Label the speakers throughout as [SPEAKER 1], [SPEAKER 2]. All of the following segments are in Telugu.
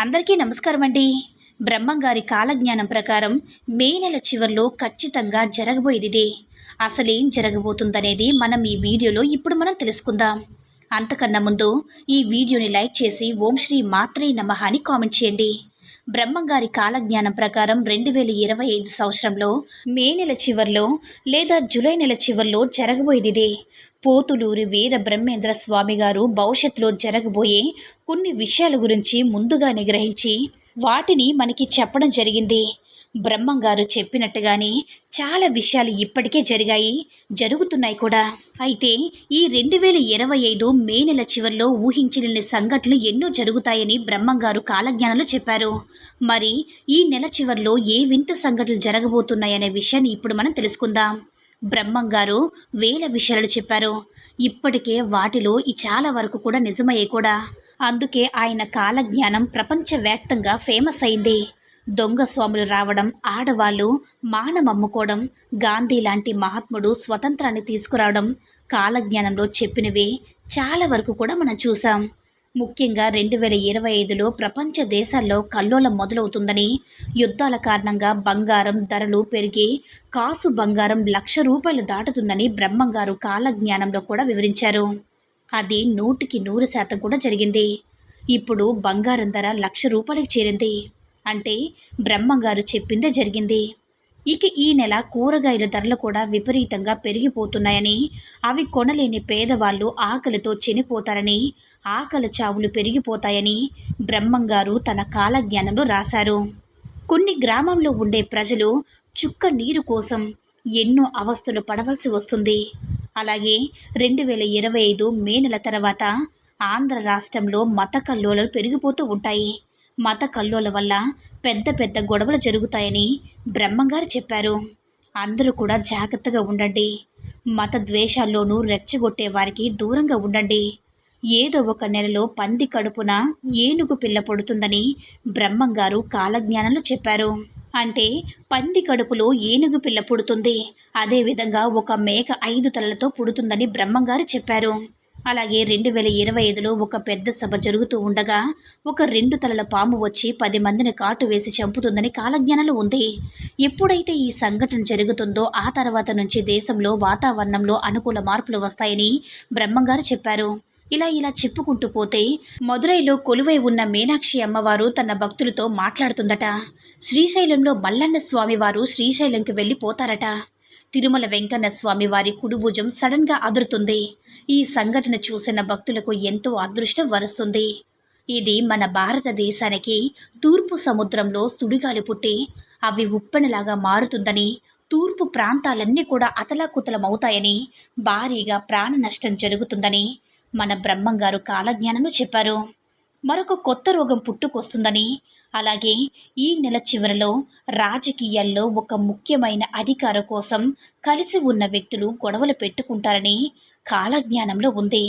[SPEAKER 1] అందరికీ నమస్కారం అండి. బ్రహ్మంగారి కాలజ్ఞానం ప్రకారం మే నెల చివరిలో ఖచ్చితంగా జరగబోయేది అసలేం జరగబోతుందనేది మనం ఈ వీడియోలో ఇప్పుడు మనం తెలుసుకుందాం. అంతకన్నా ముందు ఈ వీడియోని లైక్ చేసి ఓం శ్రీ మాత్రే నమహాని కామెంట్ చేయండి. బ్రహ్మంగారి కాలజ్ఞానం ప్రకారం రెండు వేల ఇరవై ఐదు సంవత్సరంలో మే నెల చివరిలో లేదా జూలై నెల చివర్లో జరగబోయేదిదే. పోతులూరి వీర బ్రహ్మేంద్ర స్వామి గారు భవిష్యత్తులో జరగబోయే కొన్ని విషయాల గురించి ముందుగా నిగ్రహించి వాటిని మనకి చెప్పడం జరిగింది. బ్రహ్మం గారు చెప్పినట్టుగానే చాలా విషయాలు ఇప్పటికే జరిగాయి జరుగుతున్నాయి కూడా. అయితే ఈ రెండు వేల ఇరవై ఐదు మే నెల చివరిలో ఊహించలేని సంఘటనలు ఎన్నో జరుగుతాయని బ్రహ్మం గారు కాలజ్ఞానంలో చెప్పారు. మరి ఈ నెల చివరిలో ఏ వింత సంఘటనలు జరగబోతున్నాయనే విషయాన్ని ఇప్పుడు మనం తెలుసుకుందాం. బ్రహ్మం గారు వేల విషయాలు చెప్పారు. ఇప్పటికే వాటిలో ఈ చాలా వరకు కూడా నిజమయ్యే కూడా. అందుకే ఆయన కాలజ్ఞానం ప్రపంచవ్యాప్తంగా ఫేమస్ అయింది. దొంగ స్వాములు రావడం ఆడవాళ్ళు మానం అమ్ముకోవడం గాంధీ లాంటి మహాత్ముడు స్వతంత్రాన్ని తీసుకురావడం కాలజ్ఞానంలో చెప్పినవే చాలా వరకు కూడా మనం చూసాం ముఖ్యంగా రెండు వేల ఇరవై ఐదులో ప్రపంచ దేశాల్లో కల్లోలం మొదలవుతుందని యుద్ధాల కారణంగా బంగారం ధరలు పెరిగి కాసు బంగారం లక్ష రూపాయలు దాటుతుందని బ్రహ్మంగారు కాలజ్ఞానంలో కూడా వివరించారు. అది నూటికి నూరు శాతం కూడా జరిగింది. ఇప్పుడు బంగారం ధర లక్ష రూపాయలకు చేరింది. అంటే బ్రహ్మంగారు చెప్పిందే జరిగింది. ఇక ఈ నెల కూరగాయల ధరలు కూడా విపరీతంగా పెరిగిపోతున్నాయని అవి కొనలేని పేదవాళ్ళు ఆకలితో చనిపోతారని ఆకలి చావులు పెరిగిపోతాయని బ్రహ్మంగారు తన కాలజ్ఞానంలో రాశారు. కొన్ని గ్రామంలో ఉండే ప్రజలు చుక్క నీరు కోసం ఎన్నో అవస్థలు పడవలసి వస్తుంది. అలాగే రెండు వేల ఇరవై ఐదు మే నెల తర్వాత ఆంధ్ర రాష్ట్రంలో మత కల్లోలలు పెరిగిపోతూ ఉంటాయి. మత కల్లోల వల్ల పెద్ద పెద్ద గొడవలు జరుగుతాయని బ్రహ్మంగారు చెప్పారు. అందరూ కూడా జాగ్రత్తగా ఉండండి. మత ద్వేషాల్లోనూ రెచ్చగొట్టే వారికి దూరంగా ఉండండి. ఏదో ఒక నెలలో పంది కడుపున ఏనుగు పిల్ల పడుతుందని బ్రహ్మంగారు కాలజ్ఞానంలో చెప్పారు. అంటే పంది కడుపులో ఏనుగు పిల్ల పుడుతుంది. అదేవిధంగా ఒక మేక ఐదు తలలతో పుడుతుందని బ్రహ్మంగారు చెప్పారు. అలాగే రెండు వేల ఇరవై ఐదులో ఒక పెద్ద సభ జరుగుతూ ఉండగా ఒక రెండు తలల పాము వచ్చి పది మందిని కాటు వేసి చంపుతుందని కాలజ్ఞానంలో ఉంది. ఎప్పుడైతే ఈ సంఘటన జరుగుతుందో ఆ తర్వాత నుంచి దేశంలో వాతావరణంలో అనుకూల మార్పులు వస్తాయని బ్రహ్మంగారు చెప్పారు. ఇలా ఇలా చెప్పుకుంటూ పోతే మదురైలో కొలువై ఉన్న మీనాక్షి అమ్మవారు తన భక్తులతో మాట్లాడుతుందట. శ్రీశైలంలో మల్లన్న స్వామివారు శ్రీశైలంకి వెళ్ళిపోతారట. తిరుమల వెంకన్న స్వామి వారి కుడిభుజం సడన్గా అదురుతుంది. ఈ సంఘటన చూసిన భక్తులకు ఎంతో అదృష్టం వరుస్తుంది. ఇది మన భారతదేశానికి తూర్పు సముద్రంలో సుడిగాలి పుట్టి అవి ఉప్పెనలాగా మారుతుందని తూర్పు ప్రాంతాలన్నీ కూడా అతలాకుతలమవుతాయని భారీగా ప్రాణ నష్టం జరుగుతుందని మన బ్రహ్మంగారు కాలజ్ఞానను చెప్పారు. మరొక కొత్త రోగం పుట్టుకొస్తుందని అలాగే ఈ నెల చివరిలో రాజకీయాల్లో ఒక ముఖ్యమైన అధికార కోసం కలిసి ఉన్న వ్యక్తులు గొడవలు పెట్టుకుంటారని కాలజ్ఞానంలో ఉంది.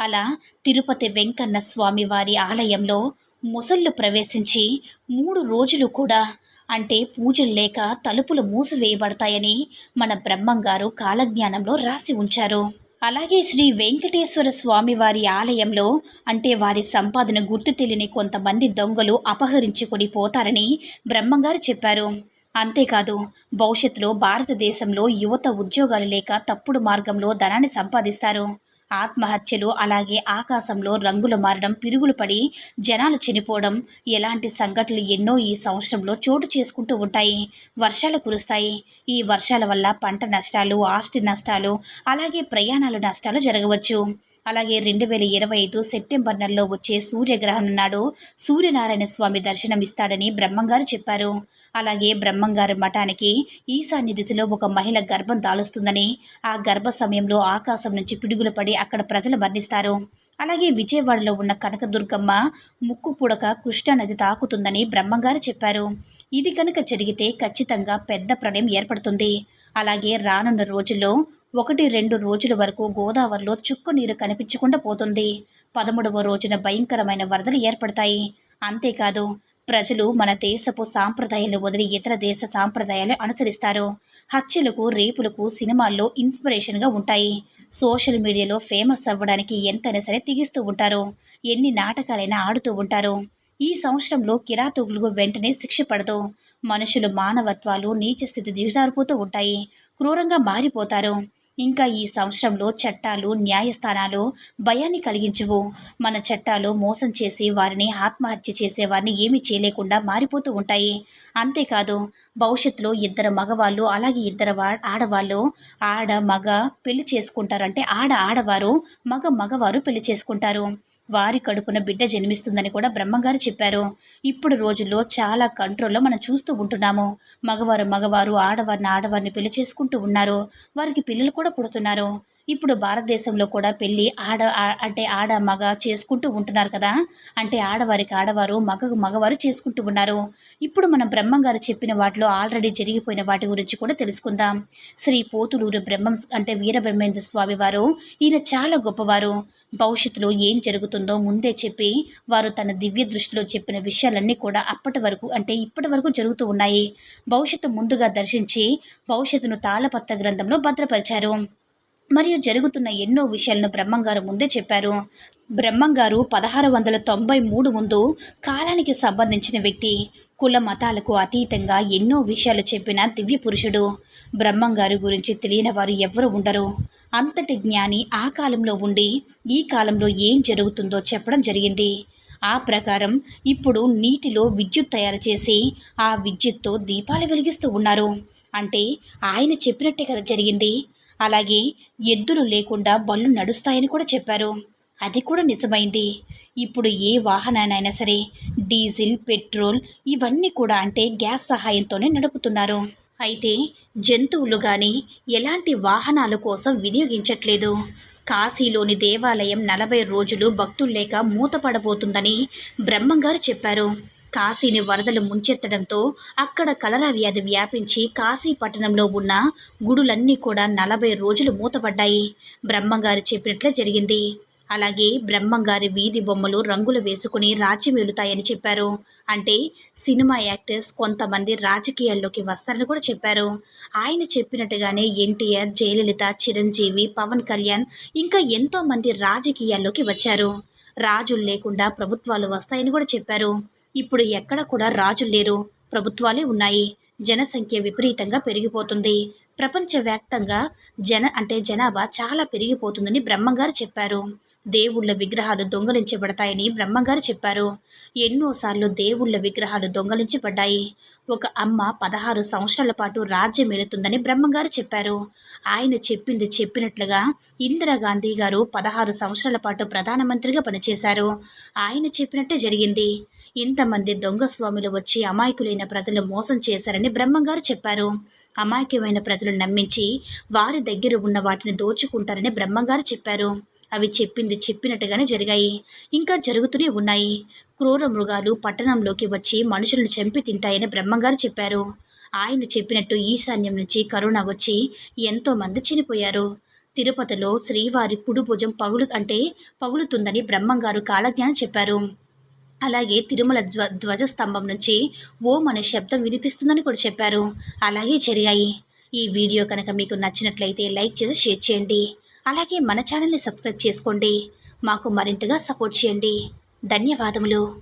[SPEAKER 1] అలా తిరుపతి వెంకన్న స్వామి వారి ఆలయంలో ముసళ్ళు ప్రవేశించి మూడు రోజులు కూడా అంటే పూజలు లేక తలుపులు మూసివేయబడతాయని మన బ్రహ్మంగారు కాలజ్ఞానంలో రాసి ఉంచారు. అలాగే శ్రీ వెంకటేశ్వర స్వామి వారి ఆలయంలో అంటే వారి సంపాదన గుర్తు తెలియని కొంతమంది దొంగలు అపహరించుకొని పోతారని బ్రహ్మంగారు చెప్పారు. అంతేకాదు భవిష్యత్తులో భారతదేశంలో యువత ఉద్యోగాలు లేక తప్పుడు మార్గంలో ధనాన్ని సంపాదిస్తారు. ఆత్మహత్యలు అలాగే ఆకాశంలో రంగులు మారడం పిరుగులు పడి జనాలు చనిపోవడం ఎలాంటి సంఘటనలు ఎన్నో ఈ సంవత్సరంలో చోటు చేసుకుంటూ ఉంటాయి వర్షాలు కురుస్తాయి. ఈ వర్షాల వల్ల పంట నష్టాలు ఆస్తి నష్టాలు అలాగే ప్రయాణాలు నష్టాలు జరగవచ్చు. అలాగే రెండు వేల ఇరవై ఐదు సెప్టెంబర్ నెలలో వచ్చే సూర్యగ్రహణం నాడు సూర్యనారాయణ స్వామి దర్శనమిస్తాడని బ్రహ్మంగారు చెప్పారు. అలాగే బ్రహ్మంగారు మఠానికి ఈశాన్య దిశలో ఒక మహిళ గర్భం దాలుస్తుందని ఆ గర్భ సమయంలో ఆకాశం నుంచి పిడుగులు పడి అక్కడ ప్రజలు మరణిస్తారు. అలాగే విజయవాడలో ఉన్న కనకదుర్గమ్మ ముక్కు పుడక కృష్ణానది తాకుతుందని బ్రహ్మంగారు చెప్పారు. ఇది కనుక జరిగితే ఖచ్చితంగా పెద్ద ప్రళయం ఏర్పడుతుంది. అలాగే రానున్న రోజుల్లో ఒకటి రెండు రోజుల వరకు గోదావరిలో చుక్కు నీరు కనిపించకుండా పోతుంది. పదమూడవ రోజున భయంకరమైన వరదలు ఏర్పడతాయి. అంతేకాదు ప్రజలు మన దేశపు సాంప్రదాయాలు వదిలి ఇతర దేశ సాంప్రదాయాలు అనుసరిస్తారు. హత్యలకు రేపులకు సినిమాల్లో ఇన్స్పిరేషన్గా ఉంటాయి. సోషల్ మీడియాలో ఫేమస్ అవ్వడానికి ఎంతైనా సరే తెగిస్తూ ఉంటారు. ఎన్ని నాటకాలైనా ఆడుతూ ఉంటారు. ఈ సంవత్సరంలో కిరాతకులకు వెంటనే శిక్ష పడదు. మనుషులు మానవత్వాలు నీచ స్థితి దిగజారిపోతూ ఉంటాయి. క్రూరంగా మారిపోతారు. ఇంకా ఈ సంవత్సరంలో చట్టాలు న్యాయస్థానాలు భయాన్ని కలిగించవు. మన చట్టాలు మోసం చేసి వారిని ఆత్మహత్య చేసే వారిని ఏమీ చేయలేకుండా మారిపోతూ ఉంటాయి. అంతేకాదు భవిష్యత్తులో ఇద్దరు మగవాళ్ళు అలాగే ఇద్దరు ఆడవాళ్ళు ఆడ మగ పెళ్ళి చేసుకుంటారంటే ఆడ ఆడవారు మగ మగవారు పెళ్ళి చేసుకుంటారు. వారి కడుపున బిడ్డ జన్మిస్తుందని కూడా బ్రహ్మగారు చెప్పారు. ఇప్పుడు రోజుల్లో చాలా కంట్రోల్లో మనం చూస్తూ ఉంటున్నాము. మగవారు మగవారు ఆడవారిని ఆడవారిని పెళ్ళి చేసుకుంటూ ఉన్నారు. వారికి పిల్లలు కూడా పుడుతున్నారు. ఇప్పుడు భారతదేశంలో కూడా పెళ్ళి ఆడ ఆ- అంటే ఆడ మగ చేసుకుంటూ ఉంటున్నారు కదా. అంటే ఆడవారికి ఆడవారు మగ మగవారు చేసుకుంటూ ఉన్నారు. ఇప్పుడు మనం బ్రహ్మంగారు చెప్పిన వాటిలో ఆల్రెడీ జరిగిపోయిన వాటి గురించి కూడా తెలుసుకుందాం. శ్రీ పోతులూరు బ్రహ్మం అంటే వీరబ్రహ్మేంద్ర స్వామి వారు ఈయన చాలా గొప్పవారు. భవిష్యత్తులో ఏం జరుగుతుందో ముందే చెప్పి వారు తన దివ్య దృష్టిలో చెప్పిన విషయాలన్నీ కూడా అప్పటి వరకు అంటే ఇప్పటి వరకు జరుగుతూ ఉన్నాయి. భవిష్యత్తు ముందుగా దర్శించి భవిష్యత్తును తాళపత్ర గ్రంథంలో భద్రపరిచారు. మరియు జరుగుతున్న ఎన్నో విషయాలను బ్రహ్మంగారు ముందే చెప్పారు. బ్రహ్మంగారు పదహారు వందల తొంభై మూడు ముందు కాలానికి సంబంధించిన వ్యక్తి కుల మతాలకు అతీతంగా ఎన్నో విషయాలు చెప్పిన దివ్య పురుషుడు. బ్రహ్మంగారు గురించి తెలియని వారు ఎవ్వరు ఉండరు. అంతటి జ్ఞాని ఆ కాలంలో ఉండి ఈ కాలంలో ఏం జరుగుతుందో చెప్పడం జరిగింది. ఆ ప్రకారం ఇప్పుడు నీటిలో విద్యుత్ తయారు చేసి ఆ విద్యుత్తో దీపాలు వెలిగిస్తూ ఉన్నారు. అంటే ఆయన చెప్పినట్టే కదా జరిగింది. అలాగే ఎద్దులు లేకుండా బళ్ళు నడుస్తాయని కూడా చెప్పారు. అది కూడా నిజమైంది. ఇప్పుడు ఏ వాహనానైనా సరే డీజిల్ పెట్రోల్ ఇవన్నీ కూడా అంటే గ్యాస్ సహాయంతోనే నడుపుతున్నారు. అయితే జంతువులు కానీ ఎలాంటి వాహనాల కోసం వినియోగించట్లేదు. కాశీలోని దేవాలయం నలభై రోజులు భక్తులు లేక మూతపడబోతుందని బ్రహ్మంగారు చెప్పారు. కాశీని వరదలు ముంచెత్తడంతో అక్కడ కలరా వ్యాధి వ్యాపించి కాశీ పట్టణంలో ఉన్న గుడులన్నీ కూడా నలభై రోజులు మూతపడ్డాయి. బ్రహ్మంగారు చెప్పినట్లే జరిగింది. అలాగే బ్రహ్మంగారి వీధి బొమ్మలు రంగులు వేసుకుని రాజ్యమేలుతాయని చెప్పారు. అంటే సినిమా యాక్టర్స్ కొంతమంది రాజకీయాల్లోకి వస్తారని కూడా చెప్పారు. ఆయన చెప్పినట్టుగానే ఎన్టీఆర్ జయలలిత చిరంజీవి పవన్ కళ్యాణ్ ఇంకా ఎంతోమంది రాజకీయాల్లోకి వచ్చారు. రాజులు లేకుండా ప్రభుత్వాలు వస్తాయని కూడా చెప్పారు. ఇప్పుడు ఎక్కడ కూడా రాజులు లేరు. ప్రభుత్వాలే ఉన్నాయి. జనసంఖ్య విపరీతంగా పెరిగిపోతుంది. ప్రపంచవ్యాప్తంగా జన అంటే జనాభా చాలా పెరిగిపోతుందని బ్రహ్మంగారు చెప్పారు. దేవుళ్ళ విగ్రహాలు దొంగలించబడతాయని బ్రహ్మంగారు చెప్పారు. ఎన్నోసార్లు దేవుళ్ళ విగ్రహాలు దొంగలించబడ్డాయి. ఒక అమ్మ పదహారు సంవత్సరాల పాటు రాజ్యం ఏలుతుందని బ్రహ్మంగారు చెప్పారు. ఆయన చెప్పింది చెప్పినట్లుగా ఇందిరాగాంధీ గారు పదహారు సంవత్సరాల పాటు ప్రధానమంత్రిగా పనిచేశారు. ఆయన చెప్పినట్టే జరిగింది. ఇంతమంది దొంగ స్వాములు వచ్చి అమాయకులైన ప్రజలు మోసం చేశారని బ్రహ్మంగారు చెప్పారు. అమాయకమైన ప్రజలు నమ్మించి వారి దగ్గర ఉన్న వాటిని దోచుకుంటారని బ్రహ్మంగారు చెప్పారు. అవి చెప్పింది చెప్పినట్టుగానే జరిగాయి. ఇంకా జరుగుతూనే ఉన్నాయి. క్రూర మృగాలు పట్టణంలోకి వచ్చి మనుషులను చంపి తింటాయని బ్రహ్మంగారు చెప్పారు. ఆయన చెప్పినట్టు ఈశాన్యం నుంచి కరోనా వచ్చి ఎంతోమంది చనిపోయారు. తిరుపతిలో శ్రీవారి కుడి భుజం పగులు అంటే పగులుతుందని బ్రహ్మంగారు కాలజ్ఞానం చెప్పారు. అలాగే తిరుమల ధ్వ ధ్వజస్తంభం నుంచి ఓం అనే శబ్దం వినిపిస్తుందని కూడా చెప్పారు. అలాగే జరిగాయి. ఈ వీడియో కనుక మీకు నచ్చినట్లయితే లైక్ చేసి షేర్ చేయండి. అలాగే మన ఛానల్ని సబ్స్క్రైబ్ చేసుకోండి. మాకు మరింతగా సపోర్ట్ చేయండి. ధన్యవాదములు.